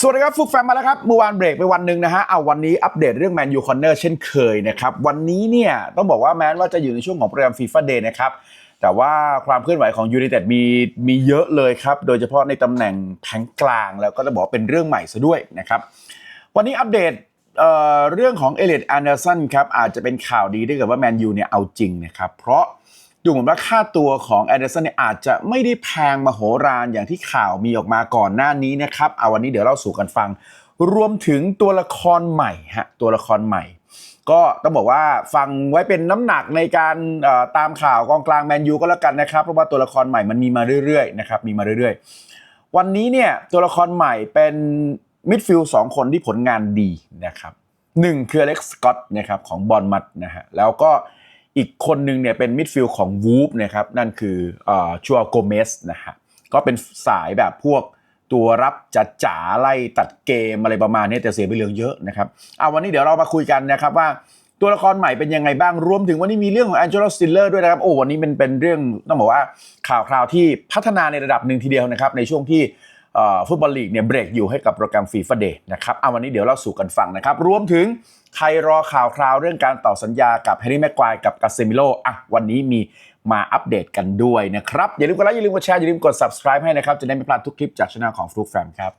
สวัสดีครับฟุกแฟมมาแล้วครับเมื่อวานเบรกไปวันหนึ่งนะฮะเอาวันนี้อัปเดตเรื่องแมนยูคอนเนอร์เช่นเคยนะครับ วันนี้เนี่ยต้องบอกว่าแม้ว่าจะอยู่ในช่วงของโปรแกรมฟีฟ่าเดย์นะครับ แต่ว่าความเคลื่อนไหวของยู i นเต็ดมีมีเยอะเลยครับ โดยเฉพาะในตำแหน่งแผงกลางแล้วก็จะบอกเป็นเรื่องใหม่ซะด้วยนะครับ วันนี้อัปเดตเเรื่องของเอเลดแอนเดอร์สันครับอาจจะเป็นข่าวดีถ้าเกิดว่าแมนยูเนี่ยเอาจริงนะครับเพราะ ดูเหมือนว่าค่าตัวของแอนเดอร์สันเนี่ยอาจจะไม่ได้แพงมโหฬารอย่างที่ข่าวมีออกมาก่อนหน้านี้นะครับ เอาวันนี้เดี๋ยวเล่าสู่กันฟัง รวมถึงตัวละครใหม่ฮะตัวละครใหม่ ก็ต้องบอกว่าฟังไว้เป็นน้ำหนักในการตามข่าวกองกลางแมนยูก็แล้วกันนะครับ เพราะว่าตัวละครใหม่มันมีมาเรื่อยๆนะครับมีมาเรื่อยๆ วันนี้เนี่ยตัวละครใหม่เป็นมิดฟิลด์สองคนที่ผลงานดีนะครับหนึ่งคืออเล็กซ์สกอตนะครับของบอลมัดนะฮะแล้วก็ อีกคนหนึ่งเนี่ยเป็นมิดฟิลด์ของวูฟนะครับนั่นคือชัวโกเมสนะฮะก็เป็นสายแบบพวกตัวรับจัดจ๋าไล่ตัดเกมอะไรประมาณนี้แต่เสียไปเรื่องเยอะนะครับเอาวันนี้เดี๋ยวเรามาคุยกันนะครับว่าตัวละครใหม่เป็นยังไงบ้างรวมถึงวันนี้มีเรื่องของแองเจ o สติลเลอร์ด้วยนะครับโอ้วันนี้เป็นเป็นเรื่องต้องบอกว่าข่าวคราวที่พัฒนาในระดับหนึ่งทีเดียวนะครับในช่วงที่ ฟุตบอลลีกเนี่ยเบรกอยู่ให้กับโปรแกรมฟีฟ่าเดย์นะครับเอาวันนี้เดี๋ยวเราสู่กันฟังนะครับ รวมถึงใครรอข่าวคราวเรื่องการต่อสัญญากับแฮร์รี่แม็กควายกับกาเซมิโลอะวันนี้มีมาอัปเดตกันด้วยนะครับ อย่าลืมกดไลค์อย่าลืมกดแชร์อย่าลืมกด subscribe ให้นะครับ จะได้ไม่พลาดทุกคลิปจากช่องของฟลุกแฟมครับ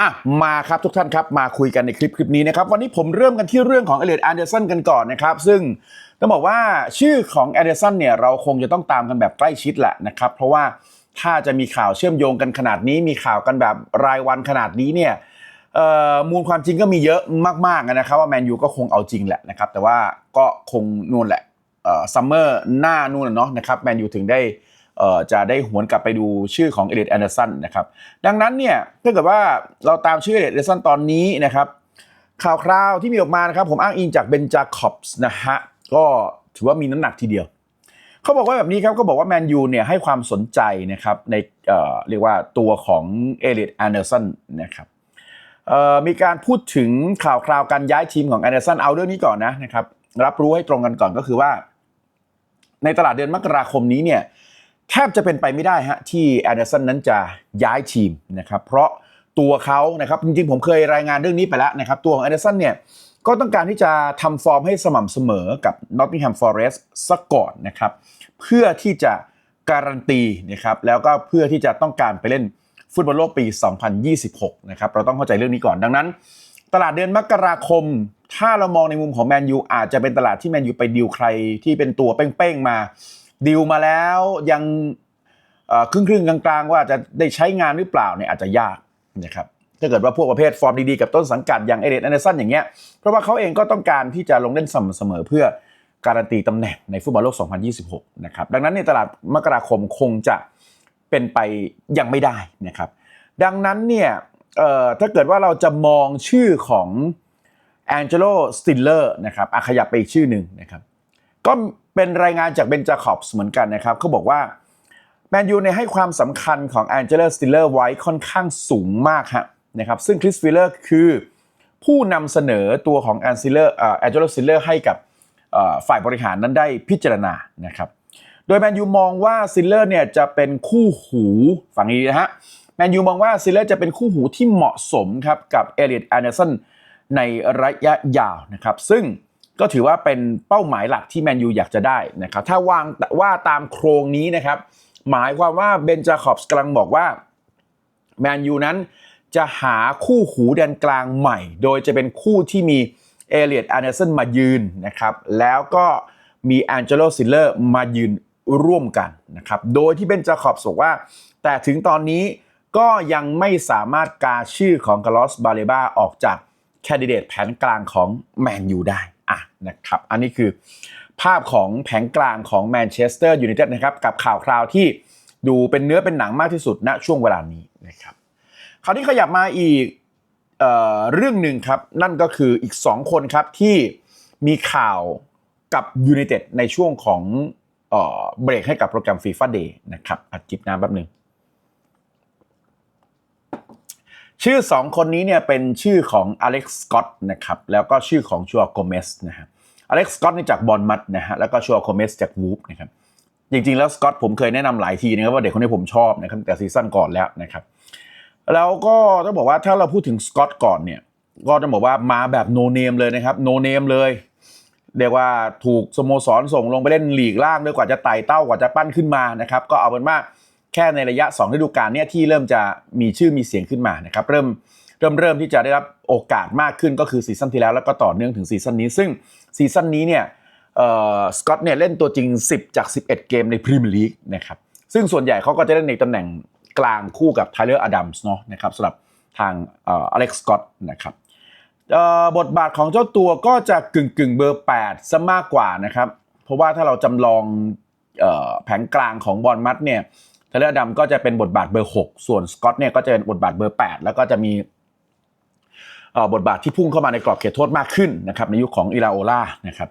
อะมาครับทุกท่านครับมาคุยกันในคลิปคลิปนี้นะครับวันนี้ผมเริ่มกันที่เรื่องของเอเลียดแอนเดอร์สันกันก่อนนะครับซึ่งต้องบอกว่าชื่อของแอนเดอร์สันเนี่ยเราคงจะต้องตามกันแบบใกล้ชิดแหละนะครับเพราะว่าถ้าจะมีข่าวเชื่อมโยงกันขนาดนี้ มีข่าวกันแบบรายวันขนาดนี้เนี่ยมูลความจริงก็มีเยอะมากๆนะครับว่าแมนยูก็คงเอาจริงแหละนะครับแต่ว่าก็คงนู่นแหละซัมเมอร์หน้านู่นเนาะนะครับแมนยูถึงได้ จะได้หวนกลับไปดูชื่อของเอเด d แอนเดอร์สันนะครับดังนั้นเนี่ยถ้าเกิดว่าเราตามชื่อเอเด d แอนเดอร์สันตอนนี้นะครับข่าวคราวที่มีออกมานะครับผมอ้างอิงจากเบนจาคอบส์นะฮะก็ถือว่ามีน้ำหนักทีเดียวเขาบอกว่าแบบนี้ครับก็บอกว่าแมนยูเนี่ยให้ความสนใจนะครับในเอ่อเรียกว่าตัวของเอเด d แอนเดอร์สันนะครับเอ่อมีการพูดถึงข่าวคราวการย้ายทีมของแอนเดอร์สันเอาเรื่องนี้ก่อนนะนะครับรับรู้ให้ตรงกันก่อนก็คือว่า ในตลาดเดือนมกราคมนี้เนี่ย แทบจะเป็นไปไม่ได้ฮะที่แอนเดอร์สันนั้นจะย้ายทีมนะครับเพราะตัวเขานะครับจริงๆ ผมเคยรายงานเรื่องนี้ไปแล้วนะครับ ตัวของแอนเดอร์สันเนี่ยก็ต้องการที่จะทำฟอร์มให้สม่ำเสมอกับ Nottingham Forest ซะก่อนนะครับ เพื่อที่จะการันตีนะครับแล้วก็เพื่อที่จะต้องการไปเล่นฟุตบอลโลกปี 2026 นะครับ เราต้องเข้าใจเรื่องนี้ก่อนดังนั้น ตลาดเดือนมกราคม ถ้าเรามองในมุมของแมนยูอาจจะเป็นตลาดที่แมนยูไปดิวใครที่เป็นตัวเป้งๆมา ดิวมาแล้วยังครึ่งครึ่งๆกลางๆ ว่าจะได้ใช้งานหรือเปล่าเนี่ยอาจจะยากนะครับถ้าเกิดว่าพวกประเภทฟอร์มดีๆ กับต้นสังกัดอย่างเอเดนแอนเดอร์สันอย่างเงี้ยเพราะว่าเขาเองก็ต้องการที่จะลงเล่นสม่ำเสมอเพื่อการันตีตำแหน่งในฟุตบอลโลก 2026 นะครับ ดังนั้นในตลาดมกราคมคงจะเป็นไปยังไม่ได้นะครับ ดังนั้นเนี่ยถ้าเกิดว่าเราจะมองชื่อของแองเจโลสติลเลอร์นะครับขยับไปอีกชื่อหนึ่งนะครับ ก็เป็นรายงานจากเบนจาคอบส์เหมือนกันนะครับเขาบอกว่าแมนยูเนี่ยให้ความสำคัญของแองเจลสติลเลอร์ไว้ค่อนข้างสูงมากฮะนะครับซึ่งคริสฟิลเลอร์คือผู้นำเสนอตัวของแอนซิลเลอร์แองเจลสติลเลอร์ให้กับฝ่ายบริหารนั้นได้พิจารณานะครับโดยแมนยูมองว่าซิลเลอร์เนี่ยจะเป็นคู่หูฝั่งนี้นะฮะแมนยูมองว่าซิลเลอร์จะเป็นคู่หูที่เหมาะสมครับกับเอเลียดแอนเดอร์สันในระยะยาวนะครับซึ่ง ก็ถือว่าเป็นเป้าหมายหลักที่แมนยูอยากจะได้นะครับถ้าวางว่าตามโครงนี้นะครับ หมายความว่าเบนจาคอบส์กำลังบอกว่าแมนยูนั้นจะหาคู่หูแดนกลางใหม่ โดยจะเป็นคู่ที่มีเอเลียดแอนเดอร์สันมายืนนะครับแล้วก็มีแองเจโลซิลเลอร์มายืนร่วมกันนะครับโดยที่เบนจาคอบส์บอกว่า แต่ถึงตอนนี้ก็ยังไม่สามารถกาชื่อของคาร์ลอสบาเลบาออกจากแคนดิเดตแผนกลางของแมนยูได้ อะนะครับอันนี้คือภาพของแผงกลางของแมนเชสเตอร์ยูไนเต็ดนะครับกับข่าวคราวที่ดูเป็นเนื้อเป็นหนังมากที่สุดณช่วงเวลานี้นะครับคราวนี้ขยับมาอีกเออเรื่องหนึ่งครับ นั่นก็คืออีก 2 คนครับที่มีข่าวกับยูไนเต็ดในช่วงของเออเบรกให้กับโปรแกรมฟีฟ่าเดย์นะครับอัดจิบน้ำแป๊บหนึ่ง ชื่อ 2 คนนี้เนี่ยเป็นชื่อของอเล็กซ์สกอตนะครับแล้วก็ชื่อของชัวโกเมสนะฮะออเล็กซ์สกอตนี่จากบอลมัดนะฮะแล้วก็ชัวร์โคเมสจากวูฟนะครับจริงๆแล้วสกอตผมเคยแนะนำหลายทีนะครับว่าเด็กคนนี้ผมชอบนะครับแต่ซีซั่นก่อนแล้วนะครับแล้วก็ต้องบอกว่าถ้าเราพูดถึงสกอตก่อนเนี่ยก็ต้องบอกว่ามาแบบโนเนมเลยนะครับโนเนมเลยเรียกว่าถูกสโมสรส่งลงไปเล่นหลีกล่างด้วยกว่าจะไต่เต้ากว่าจะปั้นขึ้นมานะครับก็เอาเป็นว่า แค่ในระยะ2ฤดูกาลเนี่ยที่เริ่มจะมีชื่อมีเสียงขึ้นมานะครับเริ่มเริ่มเริ่มที่จะได้รับโอกาสมากขึ้นก็คือซีซั่นที่แล้วแล้วก็ต่อเนื่องถึงซีซั่นนี้ ซึ่งซีซั่นนี้เนี่ยสกอตเนี่ยเล่นตัวจริง 10 จาก 11 เกมในพรีเมียร์ลีกนะครับซึ่งส่วนใหญ่เขาก็จะเล่นในตำแหน่งกลางคู่กับไทเลอร์อดัมส์เนาะนะครับสำหรับทางอเล็กซ์สกอตนะครับบทบาทของเจ้าตัวก็จะกึ่งกึ่งเบอร์8ซะมากกว่านะครับเพราะว่าถ้าเราจำลองออแผงกลางของบอลมัดเนี่ย เทเลอร์ดัมก็จะเป็นบทบาทเบอร์ 6 ส่วนสกอตเนี่ยก็จะเป็นบทบาทเบอร์ 8 แล้วก็จะมีบทบาทที่พุ่งเข้ามาในกรอบเขตโทษมากขึ้นนะครับในยุคของอิราโอลานะครับ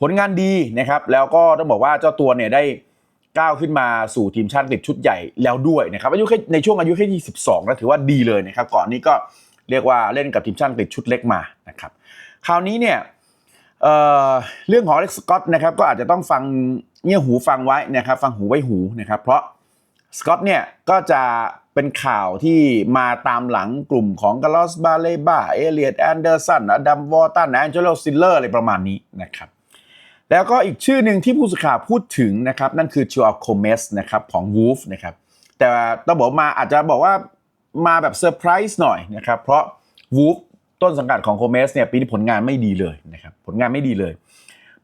ผลงานดีนะครับแล้วก็ต้องบอกว่าเจ้าตัวเนี่ยได้ก้าวขึ้นมาสู่ทีมชาติอังกฤษชุดใหญ่แล้วด้วยนะครับอายุแค่ในช่วงอายุแค่ 22นะถือว่าดีเลยนะครับก่อนนี้ก็เรียกว่าเล่นกับทีมชาติอังกฤษชุดเล็กมานะครับคราวนี้เนี่ยเเรื่องของเล็กสกอตนะครับก็อาจจะต้องฟังเงี่ยหูฟังไว้นะครับฟังหูไว้หูนะครับเพราะ สกอตเนี่ยก็จะเป็นข่าวที่มาตามหลังกลุ่มของกาลอสบาเลบาเอเลียดแอนเดอร์สันอดัมวอร์ตันแองเจโลซิลเลอร์อะไรประมาณนี้นะครับแล้วก็อีกชื่อหนึ่งที่ผู้สื่อข่าวพูดถึงนะครับนั่นคือชัวโคเมสนะครับของวูฟนะครับแต่ต้องบอกมาอาจจะบอกว่ามาแบบเซอร์ไพรส์หน่อยนะครับเพราะวูฟต้นสังกัดของโคเมสเนี่ยปีนี้ผลงานไม่ดีเลยนะครับผลงานไม่ดีเลย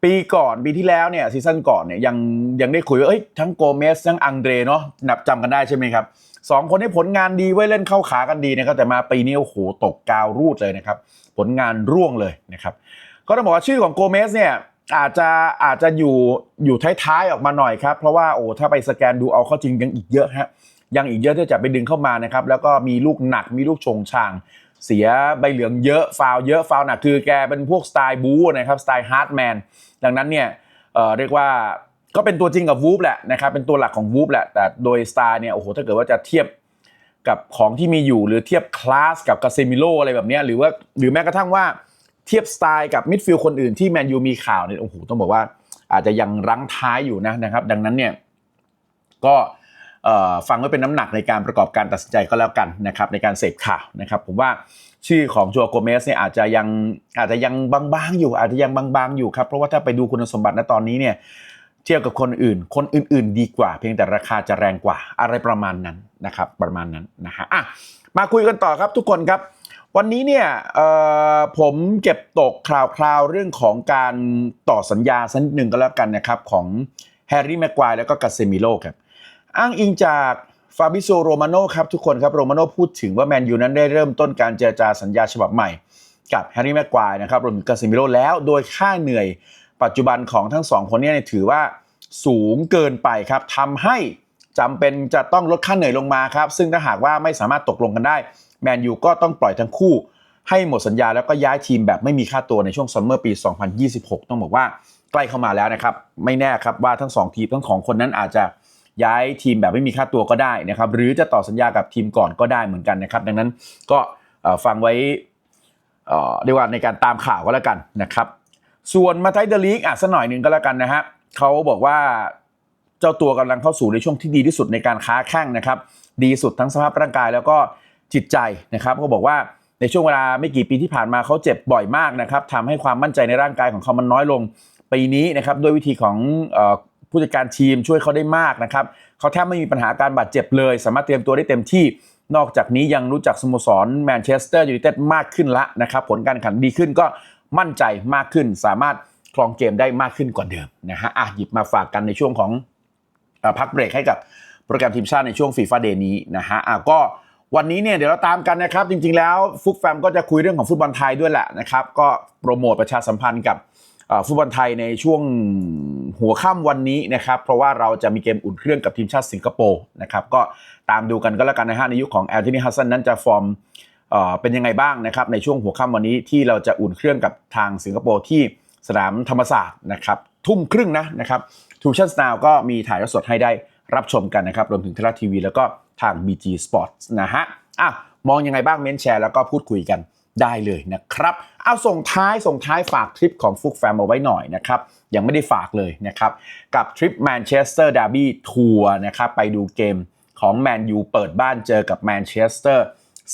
ปีก่อนปีที่แล้วเนี่ยซีซั่นก่อนเนี่ยยังยังได้คุยว่าเอ้ยทั้งโกเมสทั้งอังเดรเนาะนับจำกันได้ใช่ไหมครับสองคนนี้ผลงานดีไว้เล่นเข้าขากันดีนะครับแต่มาปีนี้โอ้โหตกกาวรูดเลยนะครับ ผลงานร่วงเลยนะครับก็ต้องบอกว่าชื่อของโกเมสเนี่ยอาจจะอาจจะอยู่อยู่ท้ายๆออกมาหน่อยครับ เพราะว่าโอ้ถ้าไปสแกนดูเอาเข้าจริงยังอีกเยอะฮะยังอีกเยอะที่จะไปดึงเข้ามานะครับแล้วก็มีลูกหนักมีลูกชงช่าง เสียใบเหลืองเยอะฟาวเยอะฟาวหนักคือแกเป็นพวกสไตล์บู๊นะครับสไตล์ฮาร์ดแมนดังนั้นเนี่ยเอ่อเรียกว่าก็เป็นตัวจริงกับวูฟแหละนะครับเป็นตัวหลักของวูฟแหละแต่โดยสไตล์เนี่ยโอ้โหถ้าเกิดว่าจะเทียบกับของที่มีอยู่หรือเทียบคลาสกับกาเซมิโลอะไรแบบนี้หรือว่าหรือแม้กระทั่งว่าเทียบสไตล์กับมิดฟิลด์คนอื่นที่แมนยูมีข่าวเนี่ยโอ้โหต้องบอกว่าอาจจะยังรั้งท้ายอยู่นะนะครับ ดังนั้นเนี่ยก็ ฟังไว้เป็นน้ำหนักในการประกอบการตัดสินใจก็แล้วกันนะครับในการเสพข่าวนะครับผมว่าชื่อของจัวโกเมสเนี่ยอาจจะยังอาจจะยังบางๆอยู่ อาจจะยังบางๆอยู่ครับเพราะว่าถ้าไปดูคุณสมบัติณตอนนี้เนี่ยเทียบกับคนอื่น คนอื่น ๆ ดีกว่า เพียงแต่ราคาจะแรงกว่าอะไรประมาณนั้นนะครับประมาณนั้นนะฮะอะมาคุยกันต่อครับทุกคนครับ วันนี้เนี่ยผมเก็บตกคราวๆเรื่องของการต่อสัญญาสักหนึ่งก็แล้วกันนะครับของแฮร์รี่แม็กควายแล้วก็กาเซมิโลครับ อ้างอิงจากฟาบิโซโรมาโนครับทุกคนครับโรมาโนพูดถึงว่าแมนยูนั้นได้เริ่มต้นการเจรจาสัญญาฉบับใหม่ กับแฮร์รี่แม็กควายนะครับรวมถึงกาเซมิโลแล้ว โดยค่าเหนื่อยปัจจุบันของทั้งสองคนนี้ถือว่าสูงเกินไปครับทำให้จำเป็นจะต้องลดค่าเหนื่อยลงมาครับ ซึ่งถ้าหากว่าไม่สามารถตกลงกันได้ แมนยูก็ต้องปล่อยทั้งคู่ ให้หมดสัญญาแล้วก็ย้ายทีมแบบไม่มีค่าตัวในช่วงซัมเมอร์ปี 2026 ต้องบอกว่าใกล้เข้ามาแล้วนะครับ ไม่แน่ครับว่าทั้งสองทีมทั้งสองคนนั้นอาจจะ ย้ายทีมแบบไม่มีค่าตัวก็ได้นะครับหรือจะต่อสัญญากับทีมก่อนก็ได้เหมือนกันนะครับ ดังนั้นก็ฟังไว้เรียกว่าในการตามข่าวก็แล้วกันนะครับ ส่วนมาไทเดลีกอะสักหน่อยหนึ่งก็แล้วกันนะฮะเขาบอกว่าเจ้าตัวกำลังเข้าสู่ในช่วงที่ดีที่สุดในการค้าแข้งนะครับ ดีสุดทั้งสภาพร่างกายแล้วก็จิตใจนะครับเขาบอกว่าในช่วงเวลาไม่กี่ปีที่ผ่านมาเขาเจ็บบ่อยมากนะครับทำให้ความมั่นใจในร่างกายของเขามันน้อยลงปีนี้นะครับด้วยวิธีของ ผู้จัดการทีมช่วยเขาได้มากนะครับเขาแทบไม่มีปัญหาการบาดเจ็บเลย สามารถเตรียมตัวได้เต็มที่นอกจากนี้ยังรู้จักสโมสรแมนเชสเตอร์ยูไนเต็ดมากขึ้นละนะครับ ผลการแข่งดีขึ้นก็มั่นใจมากขึ้น สามารถครองเกมได้มากขึ้นกว่าเดิมนะฮะอะหยิบมาฝากกันในช่วงของอพักเบรกให้กับโปรแกรมทีมชาติในช่วงฟีฟ่าเดย์นี้นะฮะอะก็วันนี้เนี่ยเดี๋ยวเราตามกันนะครับ จริงๆแล้วฟุกแฟมก็จะคุยเรื่องของฟุตบอลไทยด้วยแหละนะครับ ก็โปรโมทประชาสัมพันธ์กับ ฟุตบอลไทยในช่วงหัวค่ำวันนี้นะครับ เพราะว่าเราจะมีเกมอุ่นเครื่องกับทีมชาติสิงคโปร์นะครับก็ตามดูกันก็แล้วกันนะฮะในยุคของแอลทินีฮัสซันนั้นจะฟอร์มเป็นยังไงบ้างนะครับในช่วงหัวค่ำวันนี้ที่เราจะอุ่นเครื่องกับทางสิงคโปร์ที่สนามธรรมศาสตร์นะครับทุ่มครึ่งนะนะครับทูชั่นสนาวก็มีถ่ายทอดสดให้ได้รับชมกันนะครับรวมถึงเทเลทีวีแล้วก็ทาง BG Sports นะฮะอะมองยังไงบ้างเม้นแชร์แล้วก็พูดคุยกัน ได้เลยนะครับเอาส่งท้ายส่งท้ายฝากทริปของฟุกแฟมเอาไว้หน่อยนะครับยังไม่ได้ฝากเลยนะครับกับทริปแมนเชสเตอร์ดาร์บี้ทัวร์นะครับไปดูเกมของแมนยูเปิดบ้านเจอกับแมนเชสเตอร์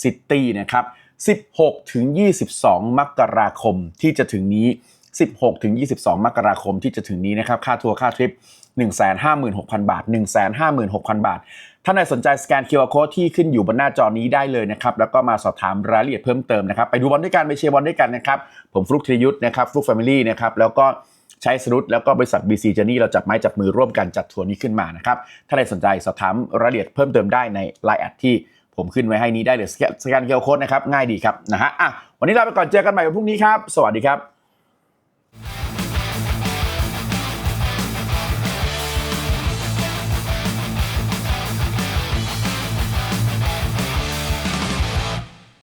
ซิตี้นะครับ16 ถึง 22 มกราคมที่จะถึงนี้ 16 ถึง 22 มกราคมที่จะถึงนี้นะครับ ค่าทัวร์ค่าทริป 156,000 บาท 156,000 บาท ถ้าใครสนใจสแกน QR Code ที่ขึ้นอยู่บนหน้าจอนี้ได้เลยนะครับ แล้วก็มาสอบถามรายละเอียดเพิ่มเติมนะครับ ไปดูบอลด้วยกัน ไปเชียร์บอลด้วยกันนะครับ ผมฟลุกธีรยุทธ์นะครับฟลุกแฟมิลี่นะครับ แล้วก็ใช้สรุปแล้วก็บริษัท BC Journey เราจับไม้จับมือร่วมกันจัดทัวร์นี้ขึ้นมานะครับถ้าใครสนใจสอบถามรายละเอียดเพิ่มเติมได้ใน Line แอดที่ผมขึ้นไว้ให้นี้ได้เลยสแกน QR Code นะครับง่ายดีครับนะฮะอะวันนี้ลาไปก่อนเจอกันใหม่วันพรุ่งนี้ครับสวัสดีครับ